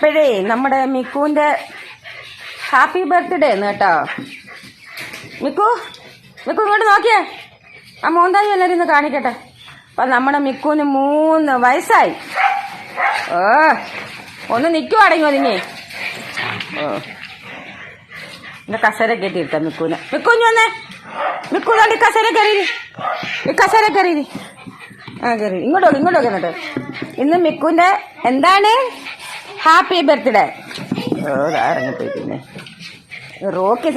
അപ്പോഴേ നമ്മുടെ മിക്കുവിന്റെ happy birthday എന്ന് കേട്ടോ. മിക്കു മിക്കു ഇങ്ങോട്ട് നോക്കിയേ. ആ മോന്തായി എല്ലാവരും ഇന്ന് കാണിക്കട്ടെ. അപ്പൊ നമ്മുടെ മിക്കുവിന് മൂന്ന് വയസ്സായി. ഓ ഒന്ന് നിൽക്കുവാണെങ്കിൽ ഒതുങ്ങി. ഓ. എന്റെ കസര കെട്ടിയിരുത്ത മിക്കുവിനെ. മിക്കുഞ്ഞു വന്നേ. മിക്കു കണ്ടി കസര കയറി ഈ കസര കയറി ആ കയറി ഇങ്ങോട്ട് ഇങ്ങോട്ട് എന്നിട്ട്. ഇന്ന് മിക്കുവിന്റെ എന്താണ്? ഹാപ്പി ബർത്ത്ഡേ ദാ ഇറങ്ങിപ്പോയി റോക്കി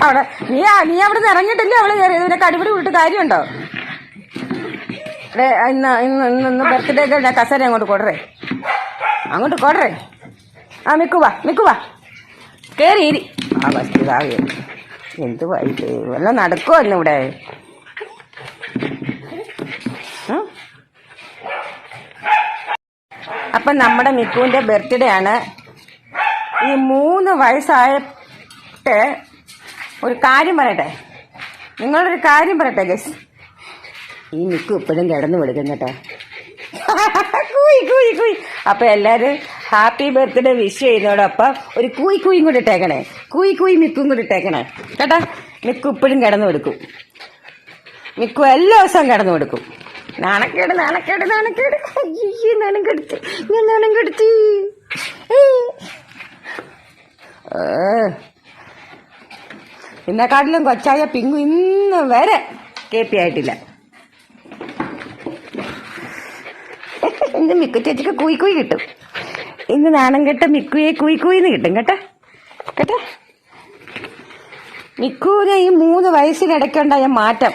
അവിടെ നീ നീ അവിടെ നിന്ന് ഇറങ്ങിയിട്ടില്ലേ അവൾ കയറിയത്? നിനക്ക് അടിപൊളി വിട്ട് കാര്യമുണ്ടോ? ഇന്ന് ഇന്ന് ഇന്ന് ഇന്ന് ബർത്ത്ഡേ ഒക്കെ ഞാൻ കസേര അങ്ങോട്ട് കൊടറേ അങ്ങോട്ട് കൊടറേ ആ മിക്കുവാ മിക്കുവാ കയറി ഇരി. ആ ബസ് എന്ത് വൈകി വല്ല നടക്കുമോ ഇന്ന് അപ്പം നമ്മുടെ മിക്കുവിന്റെ ബർത്ത്ഡേ ആണ്. ഈ മൂന്ന് വയസ്സായിട്ട് ഒരു കാര്യം പറയട്ടെ? നിങ്ങളൊരു കാര്യം പറയട്ടെ ഗസ് ഈ മിക്കു ഇപ്പോഴും കിടന്നു വിളിക്കും കേട്ടോ. കൂയി കൂയി കൂയി. അപ്പൊ എല്ലാരും ഹാപ്പി ബർത്ത്ഡേ വിഷ് ചെയ്യുന്നതോടൊപ്പം ഒരു കൂയി കൂയും കൂടി ഇട്ടേക്കണേ. കൂയി കൂയി മിക്കും കൂടി ഇട്ടേക്കണേ. കേട്ടാ? മിക്കു ഇപ്പോഴും കിടന്നു കൊടുക്കും മിക്കു എല്ലാ ദിവസവും കിടന്നു കൊടുക്കും നാണക്കേട് നാണക്കേട് നാണക്കേട്. അയ്യോ നാണം കെടുത്തി ഞാൻ നാണം കെടുത്തി ഇന്നെക്കാട്ടിലും കൊച്ചായ പിങ്ങു ഇന്ന് വരെ കെ പി ആയിട്ടില്ല. ഇന്ന് മിക്കു ചേച്ചിക്ക് കൂയി കൂയി കിട്ടും. ഇന്ന് നാണം കെട്ട മിക്കുയെ കൂയി കൂയിന്ന് കിട്ടും കേട്ടോ? കേട്ടോ? മിക്കുവിനെ ഈ മൂന്ന് വയസ്സിനിടയ്ക്കുണ്ടായ മാറ്റം.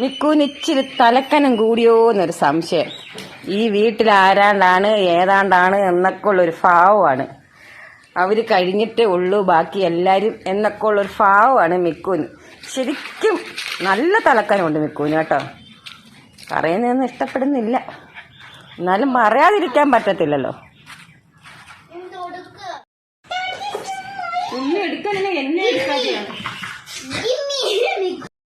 മിക്കുവിന് ഇച്ചിരി തലക്കനം കൂടിയോ എന്നൊരു സംശയം. ഈ വീട്ടിൽ ആരാണ്ടാണ് ഏതാണ്ടാണ് എന്നൊക്കെ ഉള്ളൊരു ഭാവമാണ്. അവർ കഴിഞ്ഞിട്ടേ ഉള്ളൂ ബാക്കി എല്ലാവരും എന്നൊക്കെ ഉള്ളൊരു ഭാവമാണ് മിക്കൂന്. ശരിക്കും നല്ല തലക്കനമുണ്ട് മിക്കൂന് കേട്ടോ. പറയുന്നതൊന്നും ഇഷ്ടപ്പെടുന്നില്ല. എന്നാലും പറയാതിരിക്കാൻ പറ്റത്തില്ലല്ലോ. ഒന്നും എടുക്കണില്ല എന്നെ എടുക്കാതെയാണ്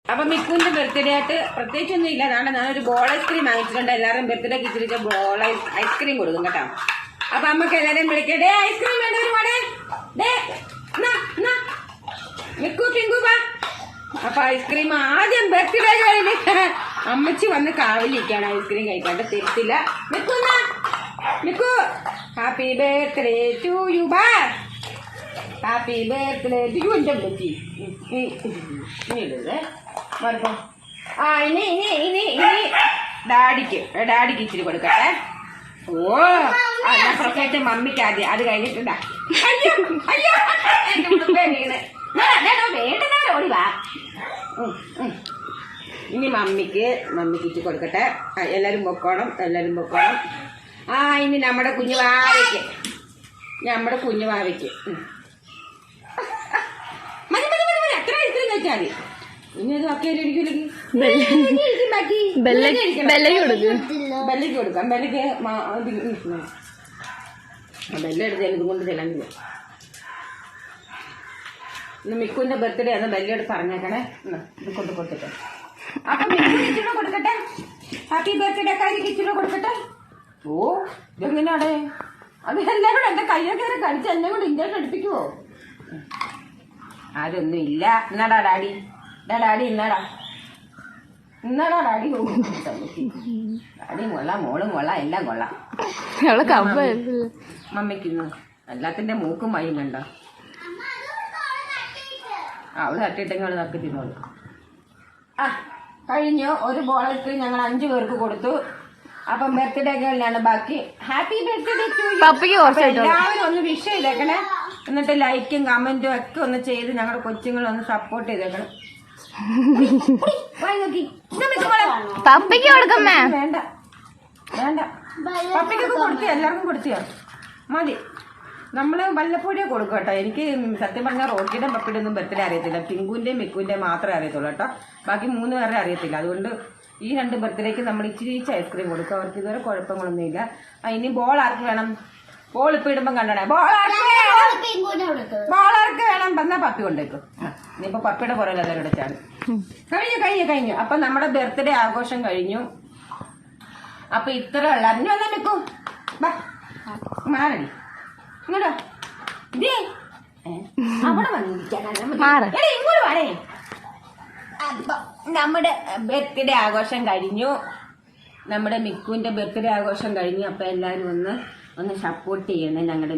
അപ്പൊ മിക്കുവിന്റെ ബർത്ത്ഡേ ആയിട്ട് പ്രത്യേകിച്ചൊന്നും ഇല്ല. അതാണ് ഞാനൊരു ബോൾ ഐസ്ക്രീം വാങ്ങിച്ചിട്ടുണ്ട്. എല്ലാവരും ബർത്ത്ഡേ കിച്ചിരിച്ച ബോൾ ഐസ്ക്രീം കൊടുക്കും കേട്ടോ. അപ്പൊ അമ്മയ്ക്ക് എല്ലാരെയും വിളിക്കാം. ഡേ ഐസ്ക്രീം വേണ്ട ഒരു മോടെ നാ, നാ. വാ. അപ്പൊ ഐസ്ക്രീം ആദ്യം ബർത്ത്ഡേ അമ്മച്ചി വന്ന് കാവിലിരിക്കാണ് ഐസ്ക്രീം കഴിക്കാണ്ട് നാ. മിക്കു. ഹാപ്പി ബർത്ത്ഡേ ടു യു ബാ ഹാപ്പി ബർത്ത്ഡേ ടു എന്റെ ബുദ്ധി ഇനി ഇടുവേ മറക്കും ആ ഇനി ഇനി ഇനി ഇനി. ഡാഡിക്ക് ഡാഡിക്ക് ഇച്ചിരി കൊടുക്കട്ടെ. ഓ ഞാൻ പ്രത്യേകിച്ച് മമ്മിക്ക് ആദ്യം അത് കഴിഞ്ഞിട്ടുണ്ടാ. അയ്യോ അയ്യോ. എന്റെ ഉടുപ്പേ വീണ്. വേണ്ടുന്ന ഓടി വാ. ഇനി മമ്മിക്ക് മമ്മിക്ക് ഇച്ചിരി കൊടുക്കട്ടെ. എല്ലാരും പൊക്കോണം എല്ലാരും പൊക്കോണം. ആ ഇനി നമ്മുടെ കുഞ്ഞു വാവയ്ക്ക്. നമ്മുടെ കുഞ്ഞു വാവയ്ക്ക്. മതി മതി മതി ഐസ്ക്രീം കഴിച്ചാൽ മതി. ബെല്ലയ്ക്ക് ബെല്ലയ്ക്ക് കൊടുക്ക്. ബെല്ലയ്ക്ക് കൊടുക്കാം. ബെല്ലയ്ക്ക് ബെല്ല എടുത്ത് ഇതും കൊണ്ട് ചെല്ലാൻ ഇന്ന് മിക്കുവിന്റെ ബർത്ത്ഡേ ആണ്. ബെല്ല എടുത്ത് പറഞ്ഞേക്കണേ. ഇത് കൊണ്ട് കൊടുത്തിട്ട്. അപ്പൊ മിക്കു കൊടുക്കട്ടെ? ഹാപ്പി ബർത്ത്ഡേ കാര്യം ഇച്ചിരി കൊടുക്കട്ടെ? ഓ ഇതെങ്ങനെയാടേ? അത് എല്ലാം കൂടെ എന്റെ കയ്യൊക്കെ കയറി എന്നെ കൂടെ ഇഞ്ചക്ഷൻ എടുപ്പിക്കുവോ അതൊന്നും ഇല്ല. എന്നാടാ ഡാഡി? ഡാഡി ഇന്നാടാ ഇന്നാടാ ഡാഡി ഓ, ഡാഡി കൊള്ളാം മോളും കൊള്ളാം എല്ലാം കൊള്ളാം എല്ലാത്തിന്റെ മൂക്കും അവൾ തട്ടിട്ടെങ്കിൽ അവൾ തിന്നോളൂ ആ കഴിഞ്ഞു. ഒരു ഐസ്ക്രീം ഞങ്ങൾ അഞ്ചു പേർക്ക് കൊടുത്തു. അപ്പം ബർത്ത്ഡേ ഗേളിനാണ് ബാക്കി. ഹാപ്പി ബർത്ത്ഡേ എല്ലാവരും ഒന്ന് വിഷ് ചെയ്തേക്കണേ. എന്നിട്ട് ലൈക്കും കമന്റും ഒക്കെ ഒന്ന് ചെയ്ത് ഞങ്ങളുടെ കൊച്ചുങ്ങളൊന്ന് സപ്പോർട്ട് ചെയ്തേക്കണം. പപ്പയ്ക്ക് കൊടുക്കമ്മേ വേണ്ട വേണ്ട. പപ്പയ്ക്കൊക്കെ കൊടുത്തിയ എല്ലാവർക്കും കൊടുത്തിയ മതി. നമ്മൾ വല്ലപ്പോഴേ കൊടുക്കും കേട്ടോ എനിക്ക് സത്യം പറഞ്ഞാൽ റോക്കിയുടെ പപ്പിയുടെ ഒന്നും ബർത്ത്ഡേ അറിയത്തില്ല. പിങ്കുവിന്റെയും മിക്കുവിന്റെയും മാത്രമേ അറിയത്തുള്ളൂ കേട്ടോ. ബാക്കി മൂന്ന് പേരെ അറിയത്തില്ല. അതുകൊണ്ട് ഈ രണ്ട് ബർത്ത്ഡേക്ക് നമ്മൾ ഇച്ചിരി ഇച്ചിരി ഐസ്ക്രീം കൊടുക്കും. അവർക്ക് ഇതുവരെ കുഴപ്പങ്ങളൊന്നുമില്ല. ആ, ഇനി ബോൾ ആർക്ക് വേണം? ബോൾ ഇപ്പൊ ഇടുമ്പം കണ്ടണേ ബോൾ ആർക്ക് വേണം? ബോൾ ആർക്ക് വേണം? വന്നാ പപ്പി കൊണ്ടേക്കും ഇനിയിപ്പോ പപ്പയുടെ പുറകിൽ എല്ലാവരുടെ ചാടി കഴിഞ്ഞു കഴിഞ്ഞു കഴിഞ്ഞു. അപ്പൊ നമ്മുടെ ബർത്ത്ഡേ ആഘോഷം കഴിഞ്ഞു. അപ്പൊ ഇത്ര ഉള്ള. അറിഞ്ഞു വന്നാ നിൽക്കൂ ബാ ഇങ്ങോട്ടോ. അവിടെ മാറ്. ഇങ്ങോട്ട് അപ്പൊ നമ്മുടെ ബർത്ത്ഡേ ആഘോഷം കഴിഞ്ഞു. നമ്മുടെ മിക്കുവിന്റെ ബർത്ത്ഡേ ആഘോഷം കഴിഞ്ഞു. അപ്പൊ എല്ലാരും ഒന്ന് ഒന്ന് സപ്പോർട്ട് ചെയ്യണം ഞങ്ങളുടെ